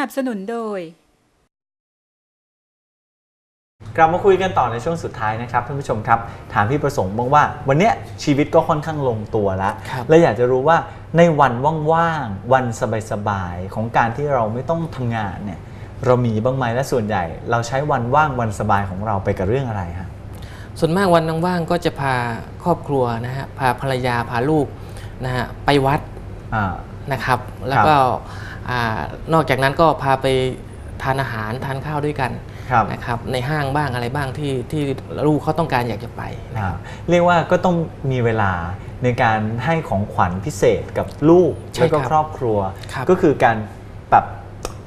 นับสนุนโดย กลับมาคุยกันต่อในช่วงสุดท้ายนะครับท่านผู้ชมครับ ถามพี่ประสงค์บ้างว่า วันเนี้ยชีวิตก็ค่อนข้างลงตัวแล้วครับ และอยากจะรู้ว่าในวันว่างๆวันสบายๆของการที่เราไม่ต้องทำงานเนี่ยเรามีบ้างไหมและส่วนใหญ่ เราใช้วันว่างวันสบายของเราไปกับเรื่องอะไรฮะ ส่วนมากวันว่างๆก็จะพาครอบครัวนะฮะพาภรรยาพาลูกนะฮะไปวัด อ่า นะครับแล้วก็ อ่านอกจากนั้นก็พาไปทานอาหารทานข้าวด้วยกันครับนะครับในห้างบ้างอะไรบ้างที่ที่ลูกเขาต้องการอยากจะไปนะอ่าครับเรียกว่าก็ต้องมีเวลาในการให้ของขวัญพิเศษกับลูกใช่แล้วก็ครับครอบครัวครับก็คือการแบบ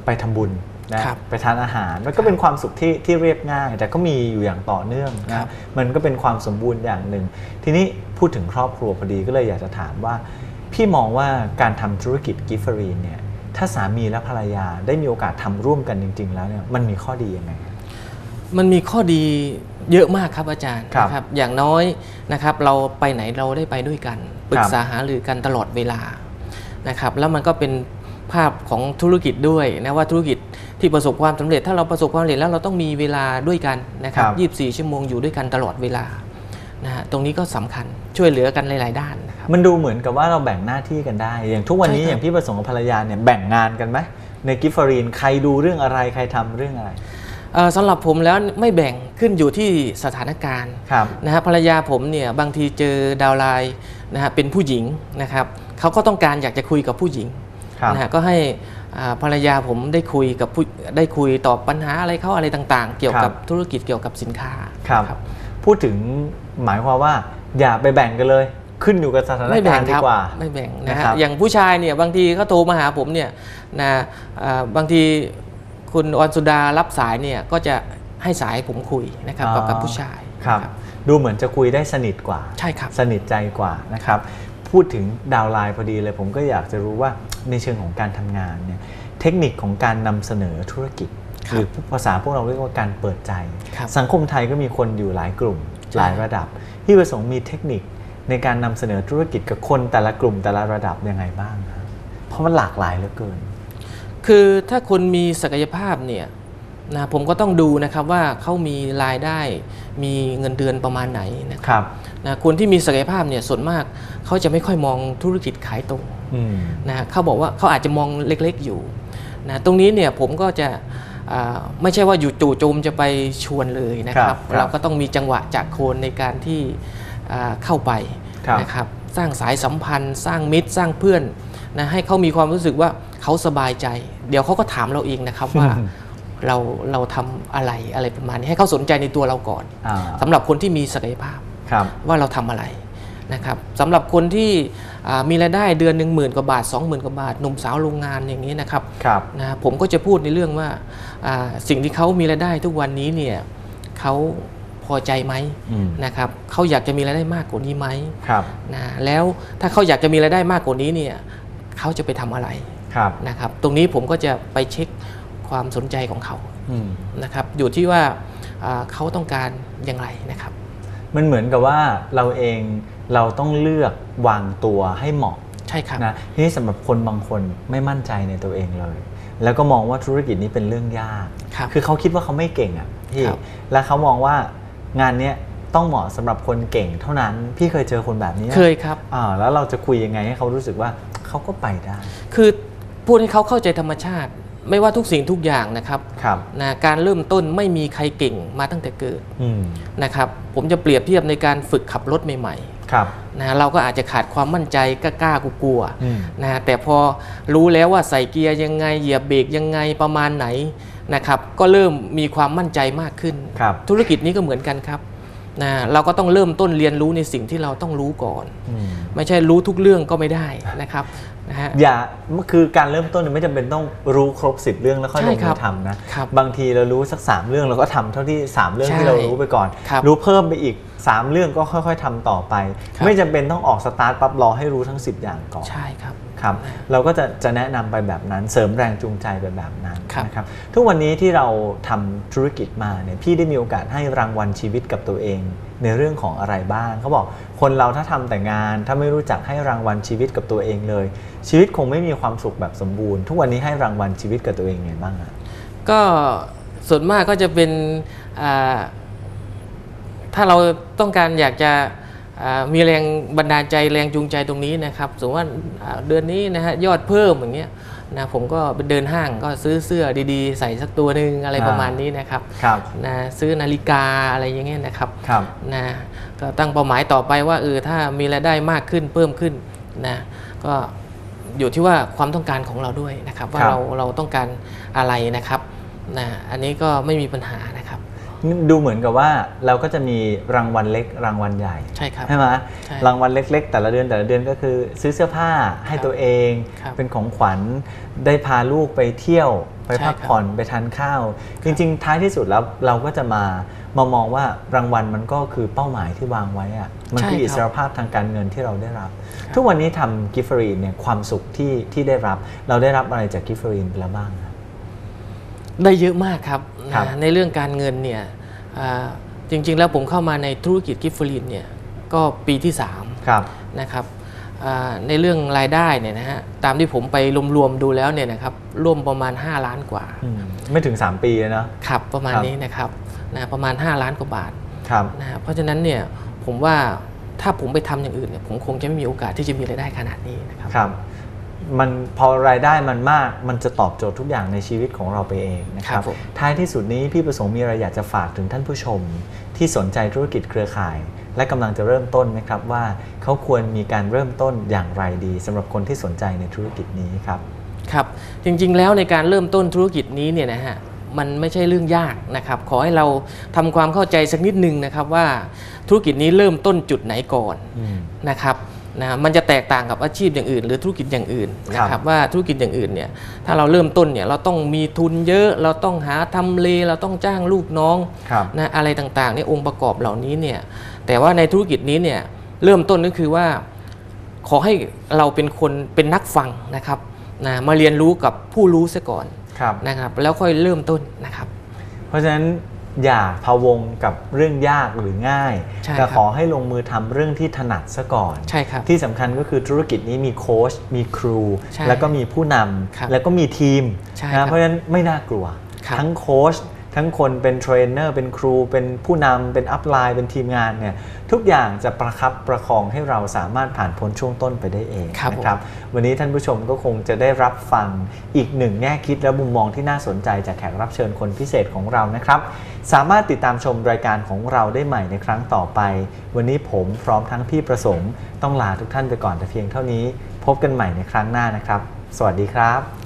ไปทำบุญนะครับไปทานอาหารมันก็เป็นความสุขที่ที่เรียบง่าย แต่ก็มีอยู่อย่างต่อเนื่องครันะบมันก็เป็นความสมบูรณ์อย่างหนึ่ง ทีนี้พูดถึงครอบครัวพอดีก็เลยอยากจะถามว่า พี่มองว่าการทำธุรกิจกิฟเฟอรีนเนี่ย ถ้าสามีและภรรยาได้มีโอกาสทำร่วมกันจริง ๆ แล้วเนี่ยมันมีข้อดียังไงมันมีข้อดีเยอะมากครับอาจารย์ครับนะครับ อย่างน้อยนะครับ เราไปไหนเราได้ไปด้วยกันปรึกษาหารือกันตลอดเวลานะครับ แล้วมันก็เป็นภาพของธุรกิจด้วยนะว่าธุรกิจที่ประสบความสำเร็จ ถ้าเราประสบความสำเร็จแล้วเราต้องมีเวลาด้วยกันนะครับครับ24 ชั่วโมงอยู่ด้วยกันตลอดเวลานะฮะตรงนี้ก็สำคัญช่วยเหลือกันหลาย ๆ ด้านนะครับ มันดูเหมือนกับว่าเราแบ่งหน้าที่กันได้ อย่างทุกวันนี้ใช่ครับอย่างพี่ประสงค์กับภรรยาเนี่ยแบ่งงานกันไหมในกิฟเฟอรีนใครดูเรื่องอะไรใครทำเรื่องอะไรเอ่อสำหรับผมแล้วไม่แบ่งขึ้นอยู่ที่สถานการณ์ครับนะฮะภรรยาผมเนี่ยบางทีเจอดาวน์ไลน์นะฮะเป็นผู้หญิงนะครับเขาก็ต้องการอยากจะคุยกับผู้หญิงครับนะฮะก็ให้อ่าภรรยาผมได้คุยกับผู้ได้คุยตอบปัญหาอะไรเขาอะไรต่างๆ เกี่ยวกับธุรกิจเกี่ยวกับสินค้าครับพูดถึงหมายความว่าอย่าไปแบ่งกันเลย ขึ้นอยู่กับสถานไม่แบ่การงณ์ดีครับกว่าไม่แบ่งนะนะฮะครับอย่างผู้ชายเนี่ยบางทีเขาโทรมาหาผมเนี่ยนะอ่าบางทีคุณออนสุดารับสายเนี่ยก็จะให้สายผมคุยนะครับกับกับผู้ชายครับนะดูเหมือนจะคุยได้สนิทกว่า ใช่ครับ สนิทใจกว่านะครับ พูดถึงดาวน์ไลน์พอดีเลย ผมก็อยากจะรู้ว่าในเชิงของการทำงานเนี่ยเทคนิคของการนำเสนอธุรกิจคหรับรือภาษาพวกเราเรียกว่าการเปิดใจครับสังคมไทยก็มีคนอยู่หลายกลุ่มใช่หลายระดับพี่ประสงค์มีเทคนิค ในการนำเสนอธุรกิจกับคนแต่ละกลุ่มแต่ละระดับยังไงบ้างครับเพราะมันหลากหลายเหลือเกิน คือถ้าคนมีศักยภาพเนี่ยนะผมก็ต้องดูนะครับว่าเขามีรายได้มีเงินเดือนประมาณไหนนะคครับรับนะคนที่มีศักยภาพเนี่ยส่วนมากเขาจะไม่ค่อยมองธุรกิจขายตรงอืมนะเขาบอกว่าเขาอาจจะมองเล็กๆอยู่นะตรงนี้เนี่ยผมก็จะอ่าไม่ใช่ว่าอยู่จู่โจมจะไปชวนเลยนะคครัรับบครับเราก็ต้องมีจังหวะจากโคนในการที่อ่า เข้าไปครับนะครับสร้างสายสัมพันธ์ สร้างมิตรสร้างเพื่อนนะให้เขามีความรู้สึกว่าเขาสบายใจ เดี๋ยวเขาก็ถามเราเองนะครับว่าอืมเราเราทำอะไรอะไรประมาณนี้ให้เขาสนใจในตัวเราก่อนอ่าสำหรับคนที่มีศักยภาพครับว่าเราทำอะไรนะครับสำหรับคนที่อ่ามีรายได้เดือนหนึ่งหมื่นกว่าบาท 20,000กว่าบาทหนุ่มสาวโรงงานอย่างนี้นะครับครับนะผมก็จะพูดในเรื่องว่าอ่าสิ่งที่เขามีรายได้ทุกวันนี้เนี่ยเขา พอใจไหมอืมนะครับเขาอยากจะมีรายได้มากกว่านี้ไหมครับนะแล้วถ้าเขาอยากจะมีรายได้มากกว่านี้เนี่ยเขาจะไปทำอะไรครับนะครับ ตรงนี้ผมก็จะไปเช็คความสนใจของเขาอืมนะครับอยู่ที่ว่าอ่าเขาต้องการอย่างไรนะครับ มันเหมือนกับว่าเราเองเราต้องเลือกวางตัวให้เหมาะใช่ครับนะทีนี้สำหรับคนบางคนไม่มั่นใจในตัวเองเลย แล้วก็มองว่าธุรกิจนี้เป็นเรื่องยากครับอเขาคิดว่าเขาไม่เก่งอะพี่ครับแล้วเขามองว่า งานเนี้ยต้องเหมาะสำหรับคนเก่งเท่านั้น พี่เคยเจอคนแบบนี้ไหมเคยครับอ่าแล้วเราจะคุยยังไงให้เขารู้สึกว่าเขาก็ไปได้ คือพูดให้เขาเข้าใจธรรมชาติ ไม่ว่าทุกสิ่งทุกอย่างนะครับครับนะการเริ่มต้นไม่มีใครเก่งมาตั้งแต่เกิดอืมนะครับผมจะเปรียบเทียบในการฝึกขับรถใหม่ครับๆนะเราก็อาจจะขาดความมั่นใจกล้าๆกลัวๆอืมนะแต่พอรู้แล้วว่าใส่เกียร์ยังไงเหยียบเบรกยังไงประมาณไหน นะครับก็เริ่มมีความมั่นใจมากขึ้นครับธุรกิจนี้ก็เหมือนกันครับนะเราก็ต้องเริ่มต้นเรียนรู้ในสิ่งที่เราต้องรู้ก่อนอืมไม่ใช่รู้ทุกเรื่องก็ไม่ได้นะครับนะฮะอย่าคือการเริ่มต้นเนี่ยไม่จำเป็นต้องรู้ครบ 10 เรื่องแล้วค่อยลใช่งครัมืบอทำนะครับบางทีเรารู้สัก 3 เรื่องเราก็ทำเท่าที่ 3 เรื่องใช่ที่เรารู้ไปก่อนครับรู้เพิ่มไปอีก 3 เรื่องก็ค่อย ๆทำต่อไปครับไม่จำเป็นต้องออกสตาร์ทปั๊บรอให้รู้ทั้ง 10 อย่างก่อนใช่ครับครับเราก็จะจะแนะนำไปแบบนั้นเสริมแรงจูงใจไปแบบนั้นครับนะครับทุกวันนี้ที่เราทำธุรกิจมาเนี่ยพี่ได้มีโอกาสให้รางวัลชีวิตกับตัวเอง ในเรื่องของอะไรบ้างเขาบอกคนเราถ้าทำแต่งานถ้าไม่รู้จักให้รางวัลชีวิตกับตัวเองเลย ชีวิตคงไม่มีความสุขแบบสมบูรณ์ ทุกวันนี้ให้รางวัลชีวิตกับตัวเองไงบ้างอะก็ส่วนมากก็จะเป็นอ่า ถ้าเราต้องการอยากจะอ่ามีแรงบันดาลใจแรงจูงใจตรงนี้นะครับสมมติว่าอ่าเดือนนี้นะฮะยอดเพิ่มอย่างเงี้ยนะผมก็ไปเดินห้างก็ซื้อเสื้อดีๆ ใส่สักตัวหนึ่งอะไรประมาณนี้นะครับครับนะซื้อนาฬิกาอะไรอย่างเงี้ยนะครับครับนะก็ตั้งเป้าหมายต่อไปว่าเออถ้ามีรายได้มากขึ้นเพิ่มขึ้นนะก็อยู่ที่ว่าความต้องการของเราด้วยนะครับ ว่าครับเราเราต้องการอะไรนะครับนะอันนี้ก็ไม่มีปัญหานะครับ ดูเหมือนกับว่าเราก็จะมีรางวัลเล็กรางวัลใหญ่ใช่ครับใช่ไหมใช่รางวัลเล็ก ๆ แต่ละเดือนแต่ละเดือนก็คือซื้อเสื้อผ้าให้ครับตัวเองครับเป็นของขวัญได้พาลูกไปเที่ยวไปใช่พักครับผ่อนไปทานข้าว จริง ๆ ท้ายที่สุดแล้วเราก็จะมามามองว่ารางวัลมันก็คือเป้าหมายที่วางไว้อะมันคือใช่ครับอิสรภาพทางการเงินที่เราได้รับ ทุกวันนี้ทำกิฟฟรีนเนี่ยความสุขที่ที่ได้รับ เราได้รับอะไรจากกิฟฟรีนไปแล้วบ้างครับ ได้เยอะมากครับครับ นะในเรื่องการเงินเนี่ยอ่าจริงๆแล้วผมเข้ามาในธุรกิจกิฟฟลินเนี่ยก็ปีที่3ครับนะครับอ่าในเรื่องรายได้เนี่ยนะฮะตามที่ผมไปรวมๆดูแล้วเนี่ยนะครับร่วมประมาณ 5 ล้านกว่าอืมไม่ถึง 3 ปีเลยเนอะครับประมาณครับนี้นะครับนะประมาณ 5 ล้านกว่าบาท ครับ นะฮะเพราะฉะนั้นเนี่ยผมว่าถ้าผมไปทำอย่างอื่นเนี่ยผมคงจะไม่มีโอกาสที่จะมีรายได้ขนาดนี้นะครับ ครับ มันพอรายได้มันมากมันจะตอบโจทย์ทุกอย่างในชีวิตของเราไปเองนะครัครับบผมท้ายที่สุดนี้พี่ประสงค์มีอะไรอยากจะฝากถึงท่านผู้ชม ที่สนใจธุรกิจเครือข่าย และกำลังจะเริ่มต้นไหมครับว่าเขาควรมีการเริ่มต้นอย่างไรดีสำหรับคนที่สนใจในธุรกิจนี้ครับครับจริงๆแล้วในการเริ่มต้นธุรกิจนี้เนี่ยนะฮะมันไม่ใช่เรื่องยากนะครับ ขอให้เราทำความเข้าใจสักนิดนึงนะครับว่าธุรกิจนี้เริ่มต้นจุดไหนก่อนอืมนะครับ นะมันจะแตกต่างกับอาชีพอย่างอื่น หรือธุรกิจอย่างอื่นนะคครัรับบว่าธุรกิจอย่างอื่นเนี่ยถ้าเราเริ่มต้นเนี่ยเราต้องมีทุนเยอะ เราต้องหาทำเลเราต้องจ้างลูกน้องครับนะอะไรต่างๆเนี่ยองค์ประกอบเหล่านี้เนี่ยแต่ว่าในธุรกิจนี้เนี่ยเริ่มต้นก็คือว่า ขอให้เราเป็นคนเป็นนักฟังนะครับนะมาเรียนรู้กับผู้รู้ซะก่อนครับนะครับแล้วค่อยเริ่มต้นนะครับ เพราะฉะนั้น อย่าพะวงกับเรื่องยากหรือง่าย ใช่แต่ครับขอให้ลงมือทำเรื่องที่ถนัดซะก่อน ใช่ครับที่สำคัญก็คือธุรกิจนี้มีโค้ชมีครู ใช่แล้วก็มีผู้นครับำแล้วก็มีทีมใช่ครันะบเพราะฉะนั้นไม่น่ากลัว ครับทั้งโค้ช ทั้งคนเป็นเทรนเนอร์เป็นครู เป็นผู้นำเป็นอัพไลน์เป็นทีมงานเนี่ยทุกอย่างจะประคับประคองให้เราสามารถผ่านพ้นช่วงต้นไปได้เองครับผมนะครับวันนี้ท่านผู้ชมก็คงจะได้รับฟังอีกหนึ่งแง่คิดและมุมมองที่น่าสนใจจากแขกรับเชิญคนพิเศษของเรานะครับ สามารถติดตามชมรายการของเราได้ใหม่ในครั้งต่อไป วันนี้ผมพร้อมทั้งพี่ประสงค์ ต้องลาทุกท่านไปก่อนแต่เพียงเท่านี้ พบกันใหม่ในครั้งหน้านะครับ สวัสดีครับ